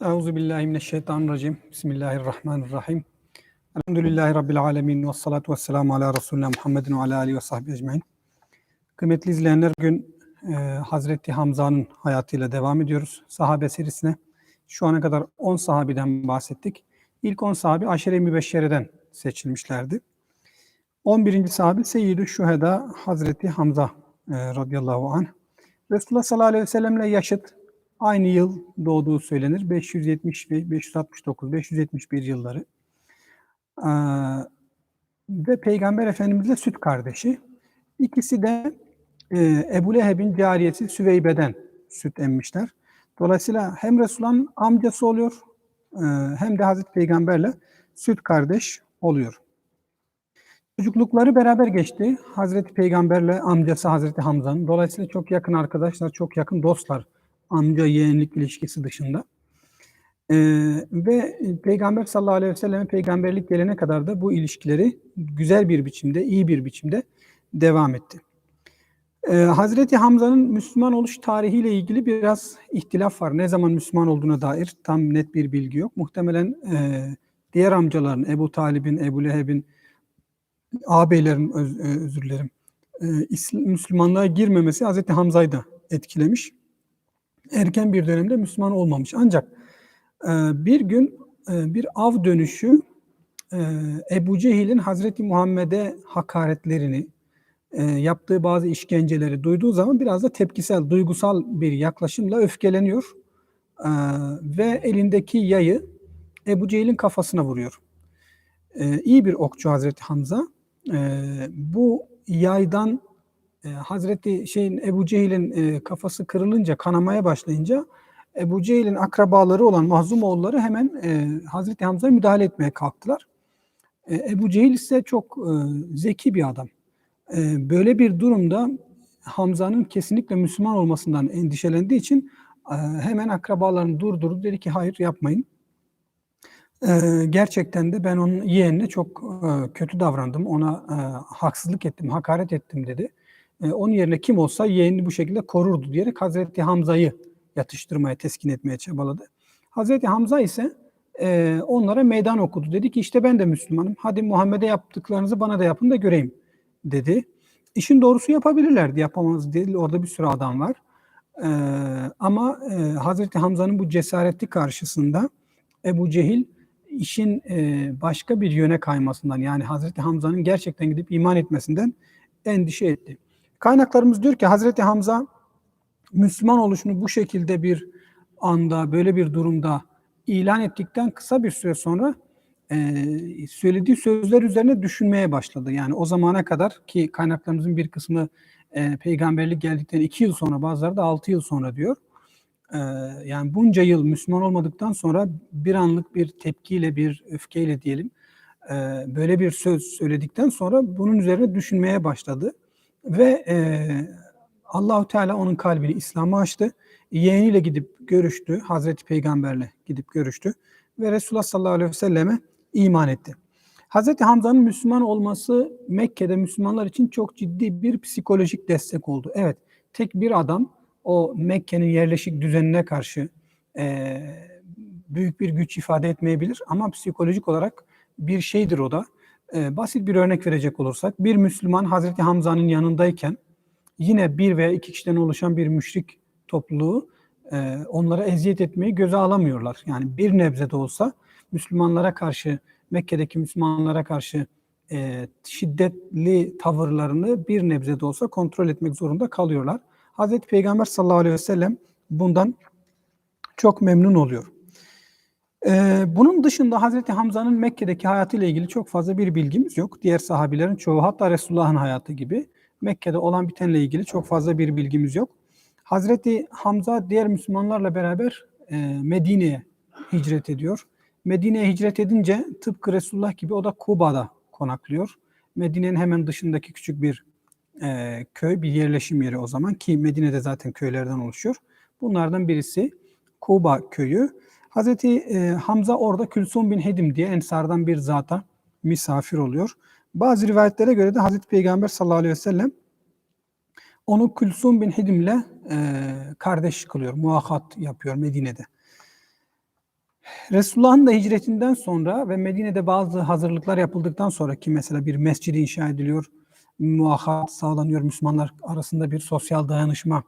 Euzu billahi mineşşeytanirracim. Bismillahirrahmanirrahim. Elhamdülillahi rabbil alamin ve salatu vesselamu ala Resulina Muhammedin ve ala alihi ve sahbihi ecmaîn. Kıymetli izleyenler, bugün e, Hazreti Hamza'nın hayatıyla devam ediyoruz. Sahabe serisine. Şu ana kadar 10 sahabiden bahsettik. İlk 10 sahabi Aşere-i Mübeşşere'den seçilmişlerdi. 11. sahabi Seyyid-i Şüheda Hazreti Hamza e, radıyallahu anh. Resulullah sallallahu aleyhi ve sellemle yaşıt aynı yıl doğduğu söylenir. 570 ve 569, 571 yılları. Ee, ve Peygamber Efendimizle süt kardeşi. İkisi de e, Ebu Leheb'in cariyesi Süveybe'den süt emmişler. Dolayısıyla hem Resulullah'ın amcası oluyor e, hem de Hazreti Peygamberle süt kardeş oluyor. Çocuklukları beraber geçti. Hazreti Peygamberle amcası Hazreti Hamza'nın. Dolayısıyla çok yakın arkadaşlar, çok yakın dostlar amca yeğenlik ilişkisi dışında. Ee, ve Peygamber sallallahu aleyhi ve selleme peygamberlik gelene kadar da bu ilişkileri güzel bir biçimde, iyi bir biçimde devam etti. Ee, Hazreti Hamza'nın Müslüman oluş tarihiyle ilgili biraz ihtilaf var. Ne zaman Müslüman olduğuna dair tam net bir bilgi yok. Muhtemelen e, diğer amcaların, Ebu Talib'in, Ebu Leheb'in, ağabeylerin öz, özür dilerim, e, Müslümanlığa girmemesi Hazreti Hamza'yı da etkilemiş erken bir dönemde Müslüman olmamış. Ancak e, bir gün e, bir av dönüşü e, Ebu Cehil'in Hazreti Muhammed'e hakaretlerini, e, yaptığı bazı işkenceleri duyduğu zaman biraz da tepkisel, duygusal bir yaklaşımla öfkeleniyor e, ve elindeki yayı Ebu Cehil'in kafasına vuruyor. E, iyi bir okçu Hazreti Hamza. E, bu yaydan e, Hazreti şeyin Ebu Cehil'in e, kafası kırılınca, kanamaya başlayınca Ebu Cehil'in akrabaları olan Mahzum oğulları hemen e, Hazreti Hamza'ya müdahale etmeye kalktılar. E, Ebu Cehil ise çok e, zeki bir adam. E, böyle bir durumda Hamza'nın kesinlikle Müslüman olmasından endişelendiği için e, hemen akrabalarını durdurdu. Dedi ki hayır yapmayın. E, gerçekten de ben onun yeğenine çok e, kötü davrandım. Ona e, haksızlık ettim, hakaret ettim dedi e, onun yerine kim olsa yeğenini bu şekilde korurdu diyerek Hazreti Hamza'yı yatıştırmaya, teskin etmeye çabaladı. Hazreti Hamza ise e, onlara meydan okudu. Dedi ki işte ben de Müslümanım. Hadi Muhammed'e yaptıklarınızı bana da yapın da göreyim dedi. İşin doğrusu yapabilirlerdi. Yapamaz değil. Orada bir sürü adam var. E, ama e, Hazreti Hamza'nın bu cesareti karşısında Ebu Cehil işin e, başka bir yöne kaymasından yani Hazreti Hamza'nın gerçekten gidip iman etmesinden endişe etti. Kaynaklarımız diyor ki Hazreti Hamza Müslüman oluşunu bu şekilde bir anda, böyle bir durumda ilan ettikten kısa bir süre sonra e, söylediği sözler üzerine düşünmeye başladı. Yani o zamana kadar ki kaynaklarımızın bir kısmı e, peygamberlik geldikten iki yıl sonra bazıları da altı yıl sonra diyor. E, yani bunca yıl Müslüman olmadıktan sonra bir anlık bir tepkiyle, bir öfkeyle diyelim e, böyle bir söz söyledikten sonra bunun üzerine düşünmeye başladı. Ve e, Allahu Teala onun kalbini İslam'a açtı. Yeğeniyle gidip görüştü. Hazreti Peygamberle gidip görüştü. Ve Resulullah sallallahu aleyhi ve selleme iman etti. Hazreti Hamza'nın Müslüman olması Mekke'de Müslümanlar için çok ciddi bir psikolojik destek oldu. Evet, tek bir adam o Mekke'nin yerleşik düzenine karşı e, büyük bir güç ifade etmeyebilir ama psikolojik olarak bir şeydir o da. E, basit bir örnek verecek olursak bir Müslüman Hazreti Hamza'nın yanındayken yine bir veya iki kişiden oluşan bir müşrik topluluğu e, onlara eziyet etmeyi göze alamıyorlar. Yani bir nebze de olsa Müslümanlara karşı Mekke'deki Müslümanlara karşı e, şiddetli tavırlarını bir nebze de olsa kontrol etmek zorunda kalıyorlar. Hazreti Peygamber sallallahu aleyhi ve sellem bundan çok memnun oluyor. Ee, bunun dışında Hazreti Hamza'nın Mekke'deki hayatıyla ilgili çok fazla bir bilgimiz yok. Diğer sahabilerin çoğu hatta Resulullah'ın hayatı gibi Mekke'de olan bitenle ilgili çok fazla bir bilgimiz yok. Hazreti Hamza diğer Müslümanlarla beraber e, Medine'ye hicret ediyor. Medine'ye hicret edince tıpkı Resulullah gibi o da Kuba'da konaklıyor. Medine'nin hemen dışındaki küçük bir e, köy, bir yerleşim yeri o zaman ki Medine'de zaten köylerden oluşuyor. Bunlardan birisi Kuba köyü. Hazreti e, Hamza orada Külsum bin Hedim diye Ensardan bir zata misafir oluyor. Bazı rivayetlere göre de Hazreti Peygamber sallallahu aleyhi ve sellem onu Külsum bin Hedim'le e, kardeş kılıyor, muakat yapıyor Medine'de. Resulullah'ın da hicretinden sonra ve Medine'de bazı hazırlıklar yapıldıktan sonra ki mesela bir mescid inşa ediliyor, muahat sağlanıyor, Müslümanlar arasında bir sosyal dayanışma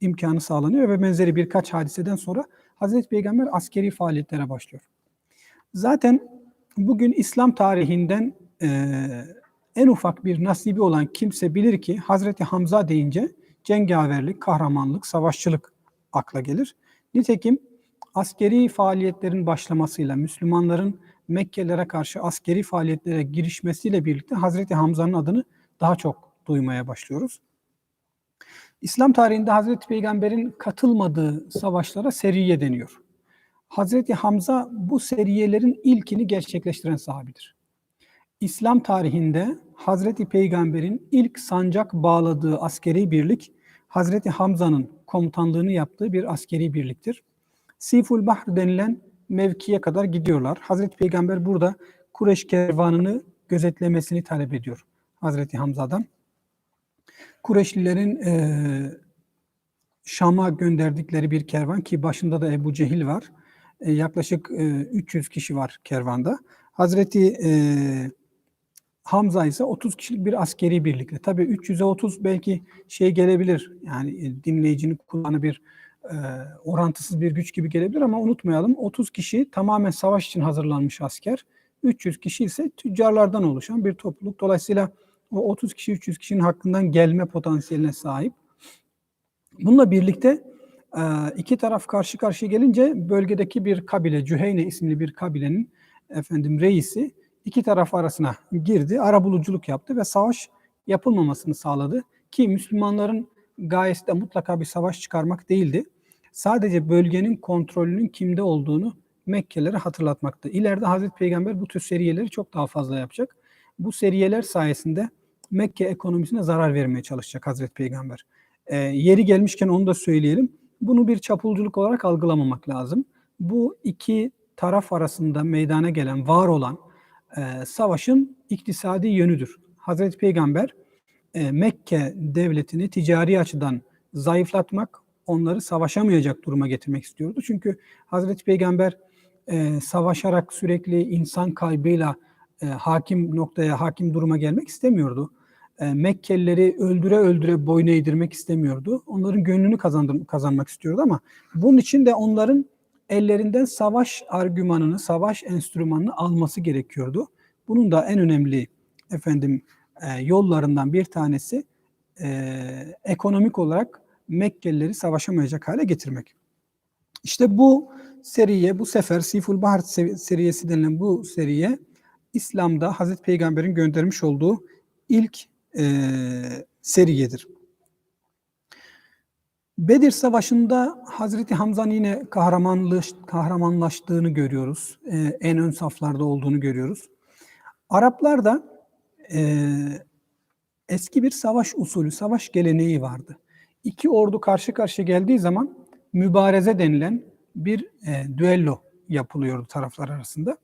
imkanı sağlanıyor ve benzeri birkaç hadiseden sonra Hazreti Peygamber askeri faaliyetlere başlıyor. Zaten bugün İslam tarihinden e, en ufak bir nasibi olan kimse bilir ki Hazreti Hamza deyince cengaverlik, kahramanlık, savaşçılık akla gelir. Nitekim askeri faaliyetlerin başlamasıyla Müslümanların Mekkelilere karşı askeri faaliyetlere girişmesiyle birlikte Hazreti Hamza'nın adını daha çok duymaya başlıyoruz. İslam tarihinde Hazreti Peygamber'in katılmadığı savaşlara seriye deniyor. Hazreti Hamza bu seriyelerin ilkini gerçekleştiren sahabidir. İslam tarihinde Hazreti Peygamber'in ilk sancak bağladığı askeri birlik Hazreti Hamza'nın komutanlığını yaptığı bir askeri birliktir. Siful Bahr denilen mevkiye kadar gidiyorlar. Hazreti Peygamber burada Kureş kervanını gözetlemesini talep ediyor Hazreti Hamza'dan. Kureşlilerin e, Şam'a gönderdikleri bir kervan ki başında da Ebu Cehil var. E, yaklaşık e, 300 kişi var kervanda. Hazreti e, Hamza ise 30 kişilik bir askeri birlikle. Tabii 300'e 30 belki şey gelebilir. Yani dinleyicinin kulağına bir e, orantısız bir güç gibi gelebilir ama unutmayalım 30 kişi tamamen savaş için hazırlanmış asker. 300 kişi ise tüccarlardan oluşan bir topluluk. Dolayısıyla o 30 kişi 300 kişinin hakkından gelme potansiyeline sahip. Bununla birlikte e, iki taraf karşı karşıya gelince bölgedeki bir kabile, Cüheyne isimli bir kabilenin efendim reisi iki taraf arasına girdi, arabuluculuk yaptı ve savaş yapılmamasını sağladı. Ki Müslümanların gayesi de mutlaka bir savaş çıkarmak değildi. Sadece bölgenin kontrolünün kimde olduğunu Mekkelilere hatırlatmakta. İleride Hazreti Peygamber bu tür seriyeleri çok daha fazla yapacak. Bu seriyeler sayesinde Mekke ekonomisine zarar vermeye çalışacak Hazreti Peygamber. E, yeri gelmişken onu da söyleyelim. Bunu bir çapulculuk olarak algılamamak lazım. Bu iki taraf arasında meydana gelen, var olan e, savaşın iktisadi yönüdür. Hazreti Peygamber e, Mekke devletini ticari açıdan zayıflatmak, onları savaşamayacak duruma getirmek istiyordu. Çünkü Hazreti Peygamber e, savaşarak sürekli insan kaybıyla e, hakim noktaya, hakim duruma gelmek istemiyordu. E, Mekkelileri öldüre öldüre boyun eğdirmek istemiyordu. Onların gönlünü kazandır, kazanmak istiyordu ama bunun için de onların ellerinden savaş argümanını, savaş enstrümanını alması gerekiyordu. Bunun da en önemli efendim e, yollarından bir tanesi e, ekonomik olarak Mekkelileri savaşamayacak hale getirmek. İşte bu seriye, bu sefer Siful Bahar seriyesi denilen bu seriye İslam'da Hazreti Peygamber'in göndermiş olduğu ilk e, seriyedir. Bedir Savaşı'nda Hazreti Hamza'nın yine kahramanlaş, kahramanlaştığını görüyoruz. E, en ön saflarda olduğunu görüyoruz. Araplar da e, eski bir savaş usulü, savaş geleneği vardı. İki ordu karşı karşıya geldiği zaman mübareze denilen bir e, düello yapılıyordu taraflar arasında.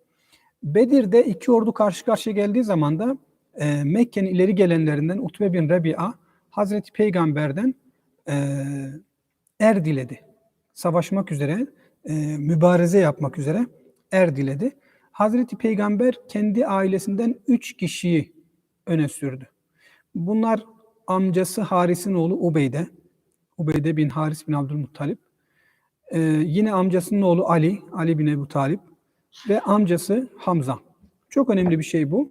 Bedir'de iki ordu karşı karşıya geldiği zaman da e, Mekke'nin ileri gelenlerinden Utbe bin Rebi'a Hazreti Peygamber'den e, er diledi. Savaşmak üzere, e, mübareze yapmak üzere er diledi. Hazreti Peygamber kendi ailesinden üç kişiyi öne sürdü. Bunlar amcası Haris'in oğlu Ubeyde, Ubeyde bin Haris bin Abdülmuttalip, ee, yine amcasının oğlu Ali, Ali bin Ebu Talip ve amcası Hamza. Çok önemli bir şey bu.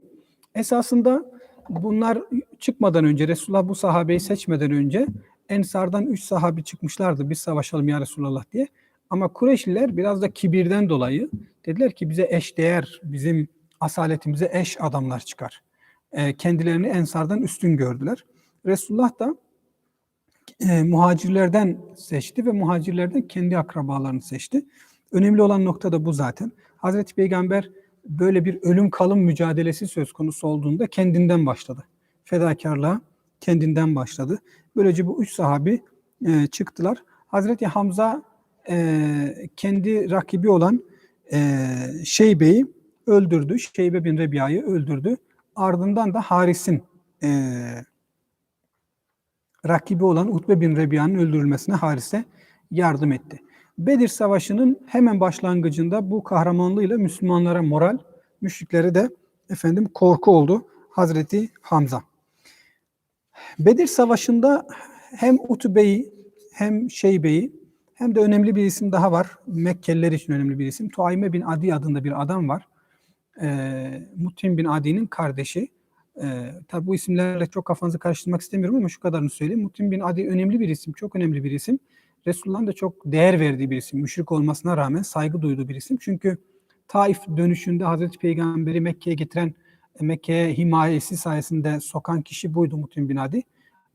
Esasında bunlar çıkmadan önce, Resulullah bu sahabeyi seçmeden önce Ensardan üç sahabi çıkmışlardı biz savaşalım ya Resulallah diye. Ama Kureyşliler biraz da kibirden dolayı dediler ki bize eş değer, bizim asaletimize eş adamlar çıkar. E, kendilerini Ensardan üstün gördüler. Resulullah da e, muhacirlerden seçti ve muhacirlerden kendi akrabalarını seçti. Önemli olan nokta da bu zaten. Hazreti Peygamber böyle bir ölüm kalım mücadelesi söz konusu olduğunda kendinden başladı. Fedakarlığa kendinden başladı. Böylece bu üç sahabi e, çıktılar. Hazreti Hamza e, kendi rakibi olan e, Şeybe'yi öldürdü. Şeybe bin Rebiya'yı öldürdü. Ardından da Haris'in e, rakibi olan Utbe bin Rebiya'nın öldürülmesine Haris'e yardım etti. Bedir Savaşı'nın hemen başlangıcında bu kahramanlığıyla Müslümanlara moral, müşriklere de efendim korku oldu. Hazreti Hamza. Bedir Savaşı'nda hem Utbe'yi hem Şeybe'yi hem de önemli bir isim daha var. Mekkeliler için önemli bir isim. Tuayme bin Adi adında bir adam var. Ee, Mutim bin Adi'nin kardeşi. Ee, tabi bu isimlerle çok kafanızı karıştırmak istemiyorum ama şu kadarını söyleyeyim. Mutim bin Adi önemli bir isim, çok önemli bir isim. Resulullah'ın da çok değer verdiği bir isim. Müşrik olmasına rağmen saygı duyduğu bir isim. Çünkü Taif dönüşünde Hazreti Peygamber'i Mekke'ye getiren, Mekke'ye himayesi sayesinde sokan kişi buydu Mutim bin Adi.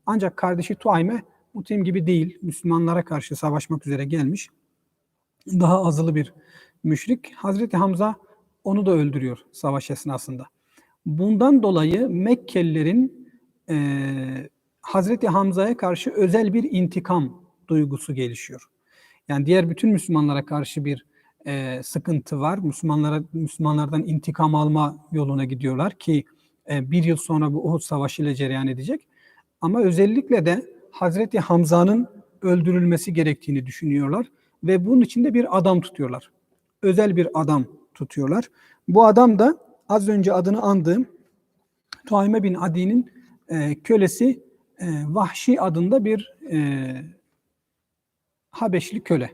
Ancak kardeşi Tuayme Mutim gibi değil. Müslümanlara karşı savaşmak üzere gelmiş. Daha azılı bir müşrik. Hazreti Hamza onu da öldürüyor savaş esnasında. Bundan dolayı Mekkelilerin e, Hazreti Hamza'ya karşı özel bir intikam duygusu gelişiyor. Yani diğer bütün Müslümanlara karşı bir e, sıkıntı var. Müslümanlara Müslümanlardan intikam alma yoluna gidiyorlar ki e, bir yıl sonra bu Uhud Savaşı ile cereyan edecek. Ama özellikle de Hazreti Hamza'nın öldürülmesi gerektiğini düşünüyorlar ve bunun için de bir adam tutuyorlar. Özel bir adam tutuyorlar. Bu adam da az önce adını andığım Tuayme bin Adi'nin e, kölesi e, Vahşi adında bir e, Habeşli köle.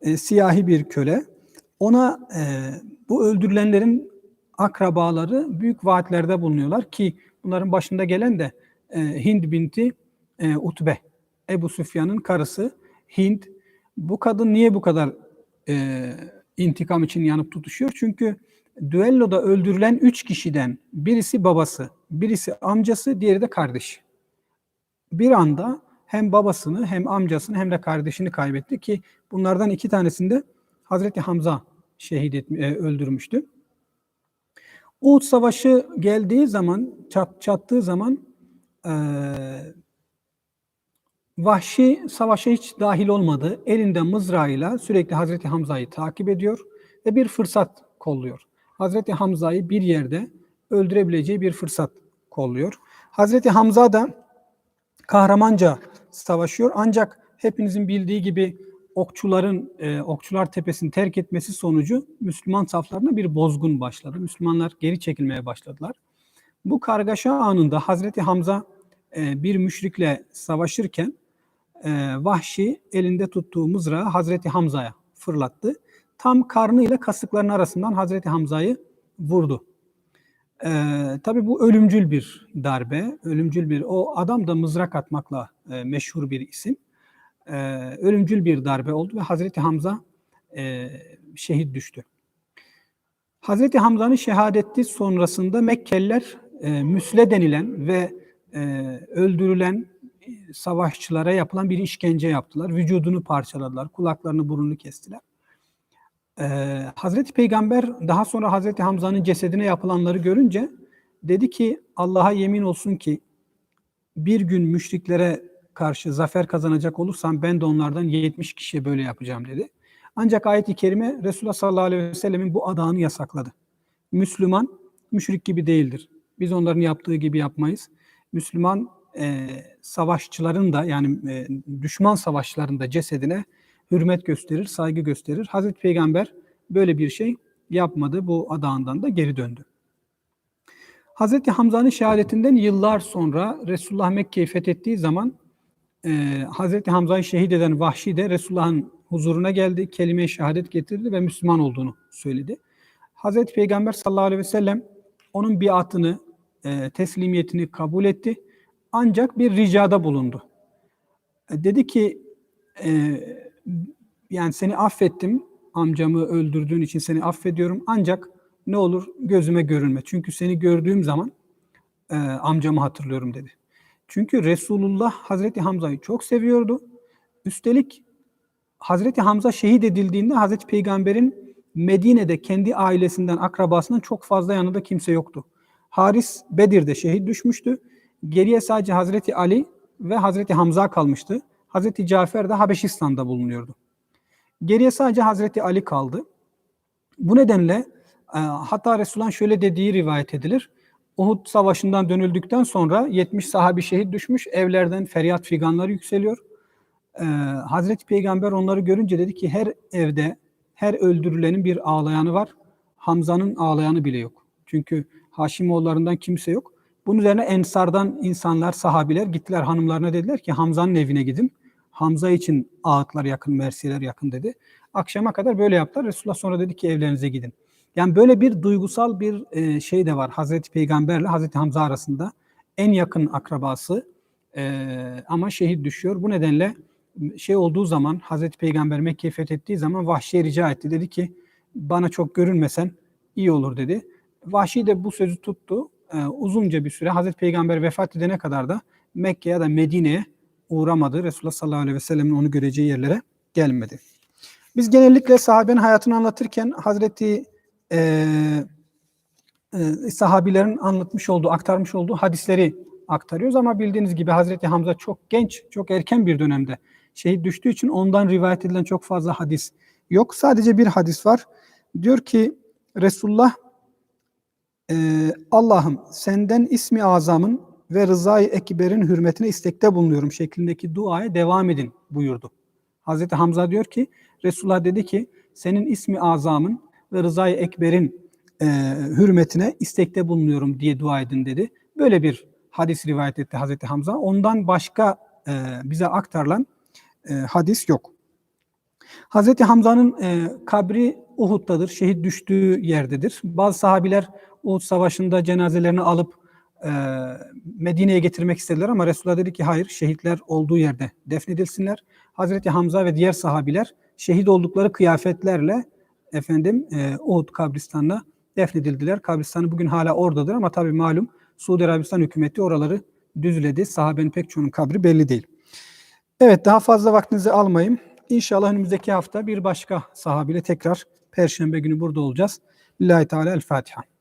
E, siyahi bir köle. Ona e, bu öldürülenlerin akrabaları büyük vaatlerde bulunuyorlar ki bunların başında gelen de e, Hind binti e, Utbe. Ebu Süfyan'ın karısı Hind. Bu kadın niye bu kadar e, intikam için yanıp tutuşuyor? Çünkü düelloda öldürülen üç kişiden birisi babası, birisi amcası, diğeri de kardeşi. Bir anda hem babasını hem amcasını hem de kardeşini kaybetti ki bunlardan iki tanesini de Hazreti Hamza şehit etmi, e, öldürmüştü. Uhud Savaşı geldiği zaman, çat, çattığı zaman e, Vahşi savaşa hiç dahil olmadı. Elinde mızrağıyla sürekli Hazreti Hamza'yı takip ediyor ve bir fırsat kolluyor. Hazreti Hamza'yı bir yerde öldürebileceği bir fırsat kolluyor. Hazreti Hamza da kahramanca savaşıyor ancak hepinizin bildiği gibi okçuların e, okçular tepesini terk etmesi sonucu Müslüman saflarına bir bozgun başladı. Müslümanlar geri çekilmeye başladılar. Bu kargaşa anında Hazreti Hamza e, bir müşrikle savaşırken e, Vahşi elinde tuttuğu mızrağı Hazreti Hamza'ya fırlattı. Tam karnıyla kasıkların arasından Hazreti Hamza'yı vurdu. E, tabii bu ölümcül bir darbe, ölümcül bir, o adam da mızrak atmakla e, meşhur bir isim. E, ölümcül bir darbe oldu ve Hazreti Hamza e, şehit düştü. Hazreti Hamza'nın şehadeti sonrasında Mekkeliler e, müsle denilen ve e, öldürülen savaşçılara yapılan bir işkence yaptılar. Vücudunu parçaladılar, kulaklarını, burnunu kestiler. Ee, Hazreti Peygamber daha sonra Hazreti Hamza'nın cesedine yapılanları görünce dedi ki Allah'a yemin olsun ki bir gün müşriklere karşı zafer kazanacak olursam ben de onlardan 70 kişiye böyle yapacağım dedi. Ancak ayet-i kerime Resulullah sallallahu aleyhi ve sellemin bu adağını yasakladı. Müslüman müşrik gibi değildir. Biz onların yaptığı gibi yapmayız. Müslüman e, savaşçıların da yani e, düşman savaşçıların cesedine hürmet gösterir, saygı gösterir. Hazreti Peygamber böyle bir şey yapmadı. Bu adağından da geri döndü. Hazreti Hamza'nın şehadetinden yıllar sonra Resulullah Mekke'yi fethettiği zaman e, Hazreti Hamza'yı şehit eden Vahşi de Resulullah'ın huzuruna geldi. Kelime-i şehadet getirdi ve Müslüman olduğunu söyledi. Hazreti Peygamber sallallahu aleyhi ve sellem onun biatını, e, teslimiyetini kabul etti ancak bir ricada bulundu. E, dedi ki e, yani seni affettim amcamı öldürdüğün için seni affediyorum ancak ne olur gözüme görünme. Çünkü seni gördüğüm zaman e, amcamı hatırlıyorum dedi. Çünkü Resulullah Hazreti Hamza'yı çok seviyordu. Üstelik Hazreti Hamza şehit edildiğinde Hazreti Peygamber'in Medine'de kendi ailesinden, akrabasından çok fazla yanında kimse yoktu. Haris Bedir'de şehit düşmüştü. Geriye sadece Hazreti Ali ve Hazreti Hamza kalmıştı. Hazreti Cafer de Habeşistan'da bulunuyordu. Geriye sadece Hazreti Ali kaldı. Bu nedenle e, hatta Resulullah'ın şöyle dediği rivayet edilir. Uhud Savaşı'ndan dönüldükten sonra 70 sahabi şehit düşmüş. Evlerden feryat figanları yükseliyor. Ee, Hazreti Peygamber onları görünce dedi ki her evde her öldürülenin bir ağlayanı var. Hamza'nın ağlayanı bile yok. Çünkü Haşimoğullarından kimse yok. Bunun üzerine Ensar'dan insanlar, sahabiler gittiler hanımlarına dediler ki Hamza'nın evine gidin. Hamza için ağıtlar yakın, mersiyeler yakın dedi. Akşama kadar böyle yaptılar. Resulullah sonra dedi ki evlerinize gidin. Yani böyle bir duygusal bir e, şey de var Hazreti Peygamberle Hazreti Hamza arasında. En yakın akrabası e, ama şehit düşüyor. Bu nedenle şey olduğu zaman Hazreti Peygamber Mekke'yi fethettiği zaman Vahşi'ye rica etti. Dedi ki bana çok görünmesen iyi olur dedi. Vahşi de bu sözü tuttu. Ee, uzunca bir süre Hazreti Peygamber vefat edene kadar da Mekke ya da Medine'ye uğramadı. Resulullah sallallahu aleyhi ve sellem'in onu göreceği yerlere gelmedi. Biz genellikle sahabenin hayatını anlatırken Hazreti e, e, sahabilerin anlatmış olduğu, aktarmış olduğu hadisleri aktarıyoruz ama bildiğiniz gibi Hazreti Hamza çok genç, çok erken bir dönemde şehit düştüğü için ondan rivayet edilen çok fazla hadis yok. Sadece bir hadis var. Diyor ki Resulullah e, Allah'ım senden ismi azamın ve rızayı ekberin hürmetine istekte bulunuyorum şeklindeki duaya devam edin buyurdu. Hazreti Hamza diyor ki Resulullah dedi ki senin ismi azamın ve rızayı ekberin e, hürmetine istekte bulunuyorum diye dua edin dedi. Böyle bir hadis rivayet etti Hazreti Hamza. Ondan başka e, bize aktarılan e, hadis yok. Hazreti Hamza'nın e, kabri Uhud'dadır, şehit düştüğü yerdedir. Bazı sahabiler Uhud Savaşı'nda cenazelerini alıp e, Medine'ye getirmek istediler ama Resulullah dedi ki hayır, şehitler olduğu yerde defnedilsinler. Hazreti Hamza ve diğer sahabiler şehit oldukları kıyafetlerle efendim e, Uhud kabristanına defnedildiler. Kabristanı bugün hala oradadır ama tabii malum Suudi Arabistan hükümeti oraları düzledi. Sahabenin pek çoğunun kabri belli değil. Evet daha fazla vaktinizi almayayım. İnşallah önümüzdeki hafta bir başka sahabiyle tekrar Perşembe günü burada olacağız. Lillahi Teala El Fatiha.